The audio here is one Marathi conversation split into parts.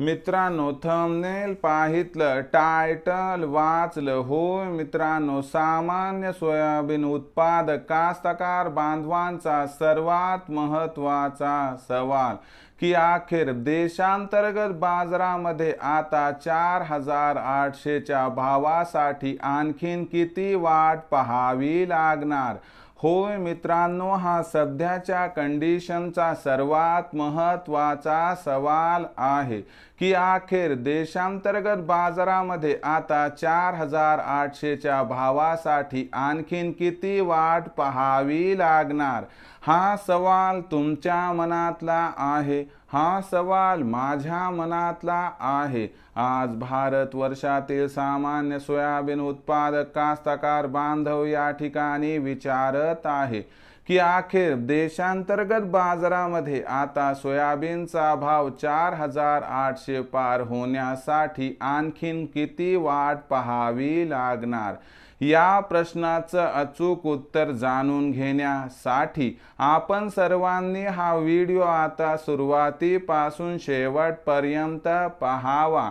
मित्रांनो थंबनेल पाहितलं टायटल वाचलं. होय मित्रांनो सामान्य सोयाबीन उत्पादक कास्तकार बांधवांचा सर्वात महत्त्वाचा सवाल. की अखेर देशांतर्गत बाजारामध्ये आता चार हजार आठशेच्या भावासाठी आणखीन किती वाट पाहावी लागणार? होय मित्रांनो हा सध्याच्या कंडिशनचा सर्वात महत्त्वाचा सवाल आहे. की अखेर देशांतर्गत बाजारामध्ये आता चार हजार आठशेच्या भावासाठी आणखीन किती वाट पाहावी लागणार? हा सवाल तुमच्या मनातला आहे. हा सवाल माझ्या मनातला आहे. आज भारत वर्षातील सामान्य सोयाबीन उत्पादक कास्तकार बांधव या ठिकाणी विचारत आहे. की अखेर देशांतर्गत बाजारामध्ये आता सोयाबीनचा भाव चार हजार आठशे पार होण्यासाठी आणखीन किती वाट पाहावी लागणार? या प्रश्नाचं अचूक उत्तर जाणून घेण्यासाठी आपण सर्वांनी हा व्हिडिओ आता सुरुवातीपासून शेवटपर्यंत पाहावा.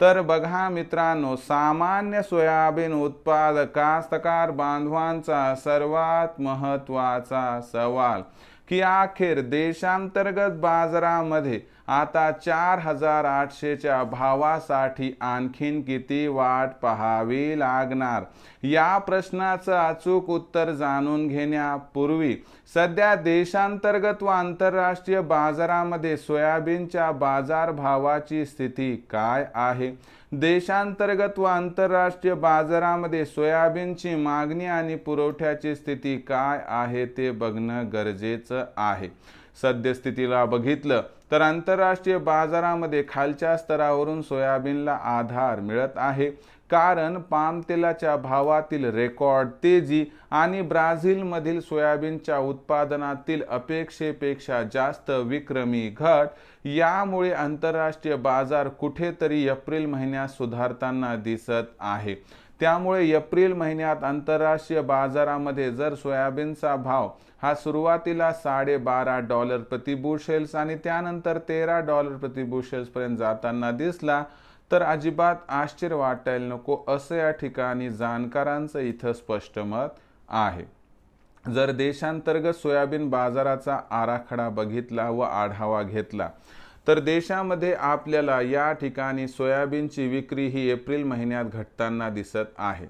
तर बघा मित्रांनो सामान्य सोयाबीन उत्पादक कास्तकार बांधवांचा सर्वात महत्त्वाचा सवाल की अखेर देशांतर्गत बाजारामध्ये आता चार हजार आठशेच्या भावासाठी आणखीन किती वाट पाहावी लागणार? या प्रश्नाचं अचूक उत्तर जाणून घेण्यापूर्वी सध्या देशांतर्गत व आंतरराष्ट्रीय बाजारामध्ये सोयाबीनच्या बाजारभावाची स्थिती काय आहे? देशांतर्गत व आंतरराष्ट्रीय बाजारामध्ये सोयाबीनची मागणी आणि पुरवठ्याची स्थिती काय आहे ते बघणं गरजेचं आहे. सद्यस्थितीला बघितलं तर आंतरराष्ट्रीय बाजारामध्ये खालच्या स्तरावरून सोयाबीनला आधार मिळत आहे. कारण पाम तेलाच्या भावातील रेकॉर्ड तेजी आणि ब्राझीलमधील सोयाबीनच्या उत्पादनातील अपेक्षेपेक्षा जास्त विक्रमी घट यामुळे आंतरराष्ट्रीय बाजार कुठेतरी एप्रिल महिन्यात सुधारताना दिसत आहे. त्यामुळे एप्रिल महिन्यात आंतरराष्ट्रीय बाजारामध्ये जर सोयाबीनचा भाव हा सुरुवातीला साडेबारा डॉलर प्रतिबुशेल्स आणि त्यानंतर तेरा डॉलर प्रतिबुशेल्सपर्यंत जाताना दिसला तर अजिबात आश्चर्य वाटायला नको असं या ठिकाणी जाणकारांचं इथं स्पष्ट मत आहे. जर देशांतर्गत सोयाबीन बाजाराचा आराखडा बघितला व आढावा घेतला तर देशामध्ये आपल्याला या ठिकाणी सोयाबीनची विक्री ही एप्रिल महिन्यात घटताना दिसत आहे.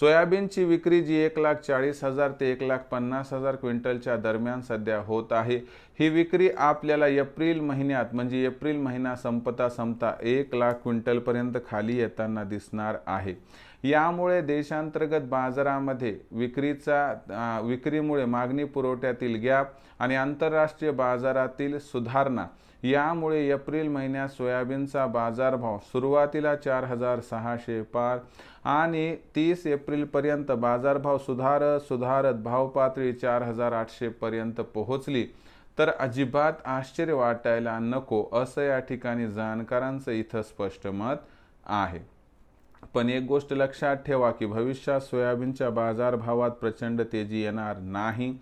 सोयाबीनची विक्री जी एक लाख चाळीस हजार ते एक लाख पन्नास हजार क्विंटलच्या दरम्यान सध्या होत आहे ही विक्री आपल्याला एप्रिल महिन्यात म्हणजे एप्रिल महिना संपता संपता एक लाख क्विंटलपर्यंत खाली येताना दिसणार आहे. यामुळे देशांतर्गत बाजारामध्ये विक्रीचा विक्रीमुळे मागणी पुरवठ्यातील गॅप आणि आंतरराष्ट्रीय बाजारातील सुधारणा यामुळे एप्रिल महिन्यात सोयाबीनचा बाजारभाव सुरुवातीला चार हजार सहाशे पार आणि तीस एप्रिलपर्यंत बाजारभाव सुधारत सुधारत भावपातळी चार हजार आठशेपर्यंत पोहोचली. तर अजिबात आश्चर्य वाटायला नको असं या ठिकाणी जाणकारांचं इथं स्पष्ट मत आहे. पण एक गोष्ट लक्षात ठेवा की भविष्यात सोयाबीनच्या बाजारभावात प्रचंड तेजी येणार नाही.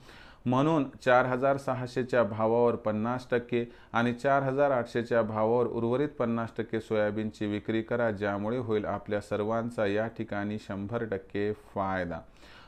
म्हणून चार हजार सहाशेच्या भावावर पन्नास टक्के आणि चार हजार आठशेच्या भावावर उर्वरित पन्नास टक्के सोयाबीनची विक्री करा ज्यामुळे होईल आपल्या सर्वांचा या ठिकाणी शंभर टक्के फायदा.